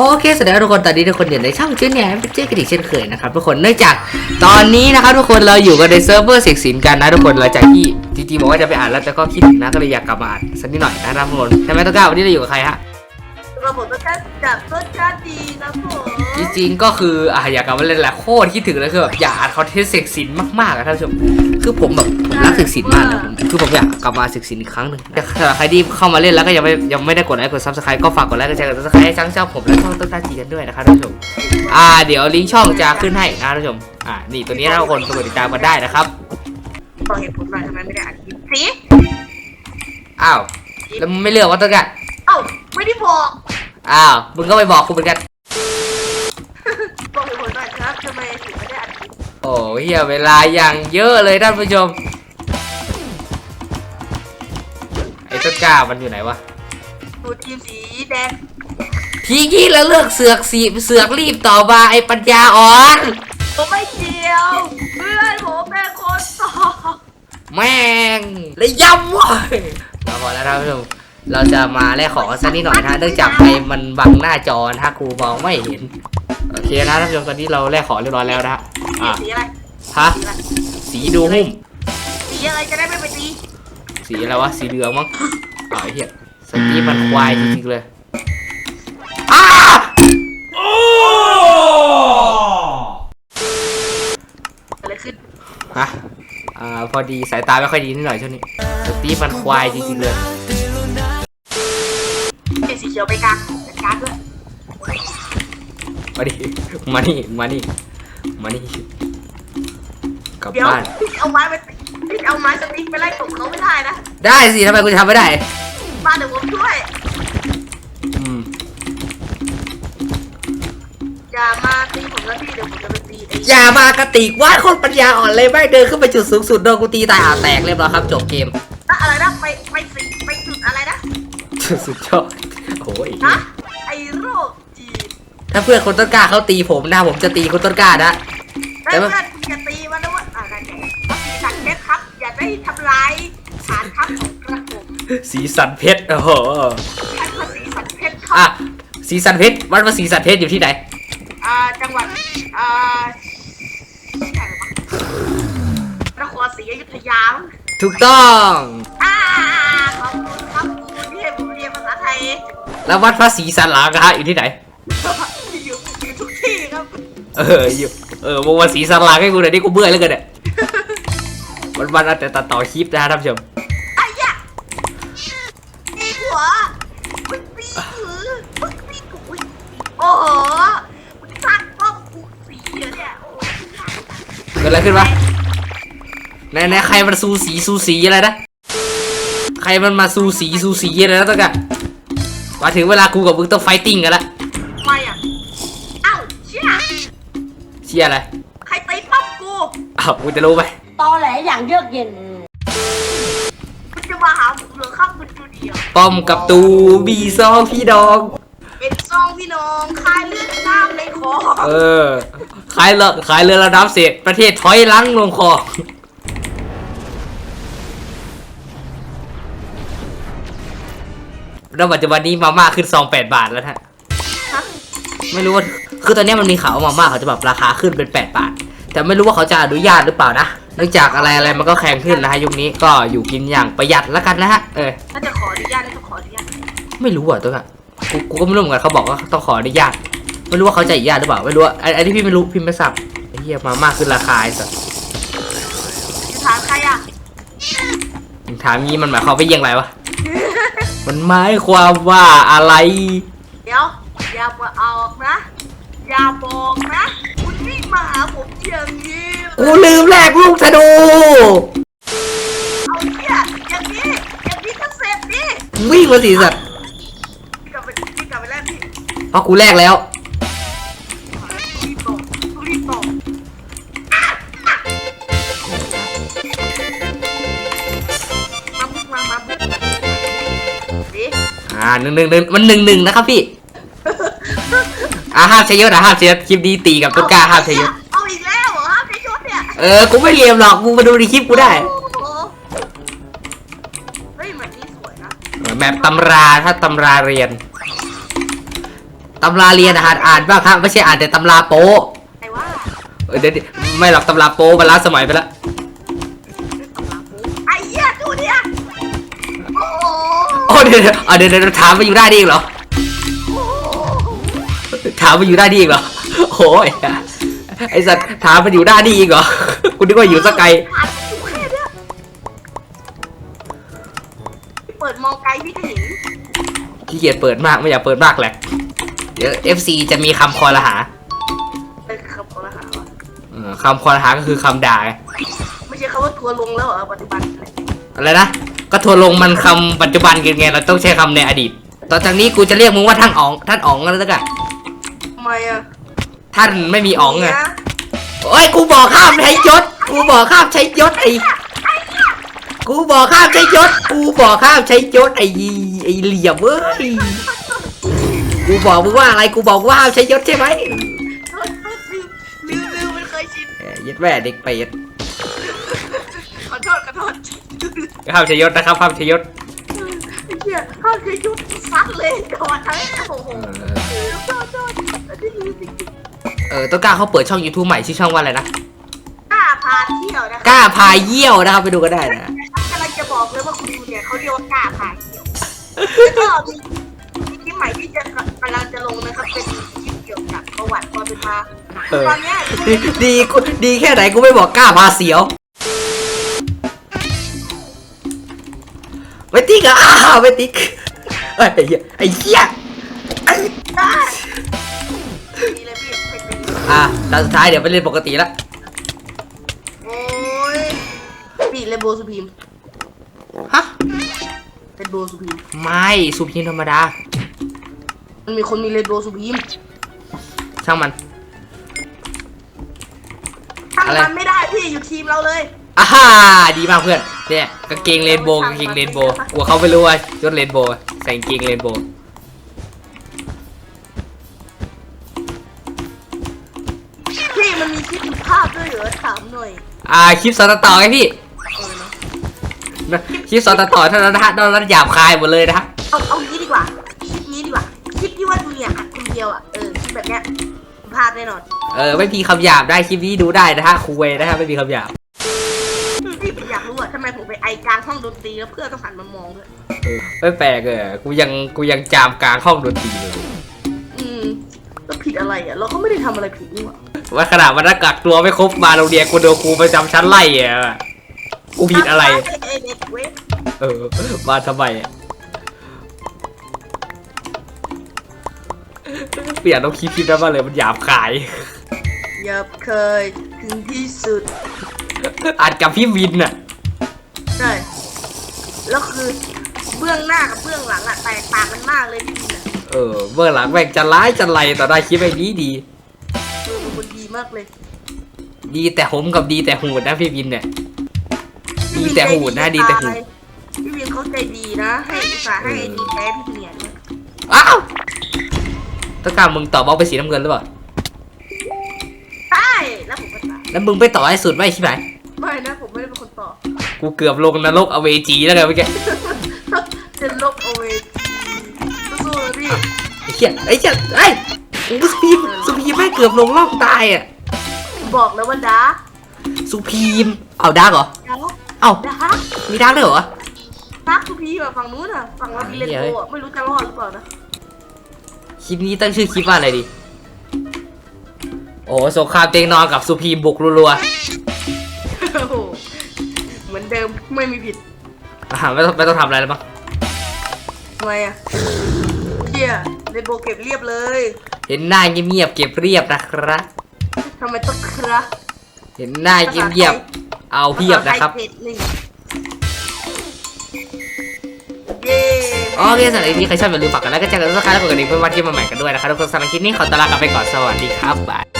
โอเคสวัสดีครับทุกคนตอนนี้ทุกคนอยู่ในช่องชื่อเนี่ยเป็นเจ๊กระดิกเช่นเคยนะครับทุกคนเนื่องจากตอนนี้นะครับทุกคนเราอยู่กันในเซิร์ฟเวอร์เสกสินกันนะทุกคนหลังจากที่จริงๆบอกว่าจะไปอ่านแล้วแต่ก็คิดถึงนะก็เลยอยากกลับมาอ่านสักนิดหน่อยนะครับทุกคนใช่ไหมต้นกล้าวันนี้เราอยู่กับใครฮะ ระบบรสชาติจัดรสชาติดีนะผมจริงๆก็คืออะอยากกลับมาเล่นแหละโคตรคิดถึงเลยคือแบบอยากอ่านคอนเทนต์เสกสินมากๆอะท่านผู้ชมคือผมแบบผมรักเสกสินมากนะผมคือผมอยากกลับมาเสกสินอีกครั้งหนึ่งแต่สำหรับใครที่เข้ามาเล่นแล้วก็ยังไม่ยังไม่ได้กดไลค์กดซับสไครต์ก็ฝากกดไลค์กดแชร์กดซับสไครต์ให้ช่างเจ้าผมและช่องต้นตาจีกันด้วยนะครับท่านผู้ชมอ่าเดี๋ยวลิงก์ช่องจะขึ้นให้นะท่านผู้ชมอ่านี่ตัวนี้นะทุกคนกดติดตามกันได้นะครับบอกเหตุผลหน่อยทำไมไม่ได้อ่านคลิปสิอ้าวแล้วมึงไม่เลือกว่าต้นกันเอ้าไม่ได้บอก อ้าวมึงก็ไปบอกกูเหมือนกัน บอกเหตุผลหน่อยครับทำไมถึงไม่ได้อ่านคลิปโอ้เฮียเวลาอย่างเยอะเลยท่านผู้ชม ไอ้ต้นกล้ามันอยู่ไหนวะ ดูทีมสีแดงทีกี้แล้วเลือกเสือกสีเสือกรีบต่อมาไอ้ปัญญาอ่อน ผมไม่เกี่ยว เพื่อนผมเป็นคนสอบ แม่งเลยย้ำเว้ยเราพอแล้วท่านผู้ชม เราจะมาแลกของกันสักนิดหน่อยนะเนื่องจากไอ้มันบังหน้าจอนะฮะครูมองไม่เห็น โอเคนะท่านผู้ชมตอนนี้เราแลกของเรียบร้อยแล้วนะฮะอะสีอะไรฮะสีอะไรสีดูหุ้มสีอะไรจะได้ไม่ไปตีสีอะไรวะ สีเหลืองมั้งอ๋อไอ้เหี้ยสกีมันควายจริงๆเลยอ้าอะไรขึ้นฮะอ่าพอดีสายตาไม่ค่อยดีนิดหน่อยช่วงนี้สตีฟมันควายจริงๆเลย เป็นสีเขียวไปกลางเป็นกลางด้วยมาดิ มานี่ มานี่ มานี่ กลับเดี๋ยวบ้านพี่เอาไม้ไปพี่เอาไม้สติ๊กไปไล่ตบเขาไม่ได้นะได้สิทำไมกูจะทำไม่ได้ มาเดี๋ยวผมช่วย อืม อย่ามาตีผมนะพี่เดี๋ยวผมจะไปตีไอ้อย่ามากระติกว่าคนปัญญาอ่อนเลยไม่เดินขึ้นไปจุดสูงสุดโดนกูตีตายอ่าแตกเรียบร้อยครับจบเกม อะอะไรนะไปไปสิไปจุดอะไรนะจุดสุดยอด โอ้ยฮะไอโรคจีนถ้าเพื่อนคนต้นกล้าเขาตีผมนะผมจะตีคนต้นกล้านะ แต่แล้วว่าเพื่อนอย่าตีมันนะว่าอะไรเนี่ยว่าสีสันเพชรครับ อย่าได้ทำลายฐานทัพของกระผมสีสันเพชรโอ้โหท่านว่าสีสันเพชรคอะรับสีสันเพชรวัดว่าสีสันเพชรอยู่ที่ไหนอ่าจังหวัดอ่าอะไรวะนครศรีอยุธยามั้งถูกต้อง อ่า แล้ววัดพระศรีสันหลังอะฮะอยู่ที่ไหน อยู่อยู่ทุกที่ครับเอออยู่เออบอกว่าสีสันหลังให้กูหน่อยดิกูเบื่อแล้วกันเนี่ยวันวันๆเอาแต่ตัดต่อคลิปนะฮะท่านผู้ชมไอ้ยะตีหัวมึงตีหือมึงตีกูอุ๊ยโอ้โหมึงสร้างป้อมกูสีเหรอเนี่ยโอ้โหเกิดอะไรขึ้นวะไหนไหนใครมันซูสีซูสีอะไรนะใครมันมาซูสีซูสีอะไรนะต้องกัน มาถึงเวลากูกับมึงต้องไฟติ้งกันละทำไมอะเอ้าเชี่ยเชียร์อะไรใครตีป้อมกูอ้าวกูจะรู้ไหมตอแหลอย่างเยือกเย็นมึงจะมาหาผมเหรอครับคุณจูเดียวป้อมกับตูบีซองพี่ดอง เป็นซองพี่น้องคลายเลือดน้ำในคอเออขายเรือขายเรือระดับเศษประเทศถอยหลังลงคอ แล้วปัจจุบันนี้มาม่าขึ้นซองแปดบาทแล้วฮะฮะไม่รู้ว่าคือตอนนี้มันมีข่าวว่ามาม่าเขาจะแบบราคาขึ้นเป็นแปดบาท แต่ไม่รู้ว่าเขาจะอนุญาตหรือเปล่านะเนื่องจากอะไรอะไรมันก็แพงขึ้นนะฮะยุคนี้ก็อยู่กินอย่างประหยัดแล้วกันนะฮะเออถ้าจะขออนุญาตต้องขออนุญาตไม่รู้อะตัวอะกูกูก็ไม่รู้เหมือนกันเขาบอกว่าต้องขออนุญาตไม่รู้ว่าเขาจะอนุญาตหรือเปล่าไม่รู้อะไอ้ไอ้ที่พี่ไม่รู้พี่ไม่ทราบไอ้เหี้ยมาม่าขึ้นราคาไอ้สัสจะถามใครอะมึงถามงี้มันหมายความว่าเยี่ยงไรวะ มันหมายความว่าอะไร เดี๋ยว อย่ามาออกนะ อย่าบอกนะคุณวิ่งมาหาผมอย่างนี้กูลืมแลกลูกธนูเอาเนี่ยอย่างนี้อย่างนี้ก็เสร็จดิวิ่งมาสิสัตว์พี่กลับไปพี่กลับไปแล้วพี่ เพราะกูแลกแล้ว อ่าหนึ่งหนึ่งหนึ่งมันหนึ่งหนึ่งนะครับพี่อ่าห้ามใช้ยศอะห้ามใช้ยศคลิปนี้ตีกับต้นกล้าห้ามใช้ยศเอาอีกแล้วเหรอครับในชุดเนี่ยเออกูไม่เลียมหรอกมึงมาดูในคลิปกูได้โอ้โหเฮ้ยเหมือนนี่สวยนะแบบตำราถ้าตำราเรียนตำราเรียนอ่านอ่านบ้างครับไม่ใช่อ่านแต่ตำราโป๊ะไอ้ว่าเออเดี๋ยวดิไม่หรอกตำราโป๊ะมันล้าสมัยไปแล้ว เดี๋ยวเดี๋ยวเอาเดี๋ยวเดี๋ยวถามมาอยู่ได้ดีอีกเหรอ ถามมาอยู่ได้ดีอีกเหรอโอ้ยไอสัตว์ถามมาอยู่ได้ดีอีกเหรอคุณนึกว่าอยู่สกายผ่านอยู่แค่เปิดมองไกลพี่ก็เห็นขี้เกียจเปิดมากไม่อยากเปิดมากแหละเดี๋ยว FC จะมีคำคอรหาเป็นคำขอรหาวะเออคำคอรหาก็คือคำด่าไงไม่ใช่คำว่าทัวร์ลงแล้วเหรอปัจจุบันอะไรนะ ก็ทัวร์ลงมันคำปัจจุบันกันไงเราต้องใช้คำในอดีต ต่อจากนี้กูจะเรียกมึงว่าท่านอ๋องท่านอ๋องกันแล้วกันทำไมอะท่านไม่มีอ๋องไงเนี่ยโอ้ยกูบอกข้ามใช้ยศ กูบอกข้ามใช้ยศไอ้กูบอกข้ามใช้ยศ กูบอกข้ามใช้ยศไอ้ไอ้เหลี่ยมเว้ยกูบอกมึงว่าอะไรกูบอกว่าห้ามใช้ยศใช่ไหมโทษโทษลืมลืมลืมมันเคยชินเอ้ยยัดแม่เด็กเป็ดขอโทษขอโทษ ห้ามใช้ยศนะครับห้ามใช้ยศไอ้เหี้ยเขาเคยยุบซัดเลยก่อนทั้งโอ้โหโทษโทษอันนี้ลืมจริงเออต้นกล้าเขาเปิดช่อง YouTube ใหม่ชื่อช่องว่าอะไรนะๆกล้าพาเที่ยวนะกล้าพาเยี่ยวนะครับไปดูกันได้นะกำลังจะบอกเลยว่าคุณดูเนี่ยเขาเรียกว่ากล้าพาเที่ยวแล้วก็มีมีคลิปใหม่ที่จะกำลังจะลงนะครับเป็นคลิปเกี่ยวกับประวัติความเป็นมาเออตอนเนี้ย ดีดีกูดีแค่ไหนกูไม่บอกกล้าพาเสียว ไม่ติ๊กอะอ้าวไม่ติ๊กเอ้ยไอ้เหี้ยไอ้เหี้ยไอ้ได้ดีเลยพี่ไปตีอะตอนสุดท้ายเดี๋ยวไปเล่นปกติละโอ้ยปีเลนโบว์สุพีมฮะเป็นโบว์สุพีมไม่สุพีมธรรมดามันมีคนมีเลนโบว์สุพีมช่างมัน ทำอะไร มันไม่ได้พี่อยู่ทีมเราเลย อ่าฮ่าดีมากเพื่อน เนี่ยกางเกงเรนโบว์กางเกงเรนโบว์กลัวเขาไม่รู้ว่ายศเรนโบว์ใส่กางเกงเรนโบว์พี่มันมีคลิปภาพด้วยเหรอถามหน่อยอ่าคลิปสอนต่อไงพี่เออเนอะนะคลิปสอนต่อเท่านั้นนะฮะนอกนั้นหยาบคายหมดเลยนะฮะเอาเอางี้ดีกว่าคลิปนี้ดีกว่าคลิปที่ว่าดูเนี่ยอัดคนเดียวอะเออคลิปแบบเนี้ยพลาดแน่นอน เออไม่มีคำหยาบได้คลิปนี้ดูได้นะฮะคุยนะฮะไม่มีคำหยาบ กลางห้องดนตรีแล้วเพื่อนต้องหันมามองด้วยไม่แปลกเลยกูยังกูยังจามกลางห้องดนตรีเลยอืมแล้วผิดอะไรอะ เราก็ไม่ได้ทำอะไรผิดนี่หว่าว่าขนาดวันนั้นกักตัวไม่ครบมาโรงเรียนกูโดนครูประจำชั้นไล่อะกูผิดอะไรเอ้ยเด็กเว้ยเออมาทำไมอะเปลี่ยนต้องคิดคิดได้มาเลยมันหยาบคาย อย่าเคยถึงที่สุด อัดกับพี่วินอะ ใช่แล้วคือเบื้องหน้ากับเบื้องหลังอะแตกต่างกันมากเลยพี่วินอะเออเมื่อหลังแม่งจะร้ายจะไรต่อได้คลิปไอ้นี้ดี เออเป็นคนดีมากเลยดีแต่หมกับดีแต่หูดนะพี่วินเนี่ย ดีแต่หูดนะดีแต่หูด พี่วินเขาใจดีนะ ให้อุตส่าห์ให้ไอดีแท้พี่เนี่ยด้วยอ้าวต้องการมึงต่อบล็อกไปนสีน้ำเงินหรือเปล่า ใช่แล้วผมก็ตายแล้วมึงไปต่อให้สุดไหมใช่ไหม กูเกือบลงนรกอเวจีแล้วไงเมื่อกี้เจนลบเอาไว้สู้ๆเลยพี่ไอ้เหี้ยไอ้เหี้ยไอ้ยสุพีมสุพีมแม่งเกือบลงร่องตายอะบอกแล้วว่าดาสุพีมเอาดักเหรอดาเอ้าดามีดักด้วยเหรอดักทุกพี่แบบฝั่งนู้นอะฝั่งเรามีเลนโบอะไม่รู้จะรอดหรือเปล่านะคลิปนี้ตั้งชื่อคลิปว่าอะไรดี โอ้สงครามเตียงนอนกับสุพีมบุกรัว ไม่มีผิดๆอ่าไม่ต้องไม่ต้องทำอะไรแล้วมั้งทำไมอะเชี่ยเลนโบเก็บเรียบเลยเห็นหน้าเงียบๆเก็บเรียบนะครับ ทำไมต้องคระเห็นหน้าเงียบๆเอาเพียบนะครับ ภาษาไทยเพจหนึ่งเย้โอเคสำหรับคลิปนี้ใครชอบอย่าลืมฝากกันแล้วก็แจ้งกันทุกครั้งแล้วกดกระดิ่งเพื่อว่าที่มาใหม่กันด้วยนะครับทุกคนสำหรับคลิปนี้ขอตวลากันไปก่อนสวัสดีครับบาย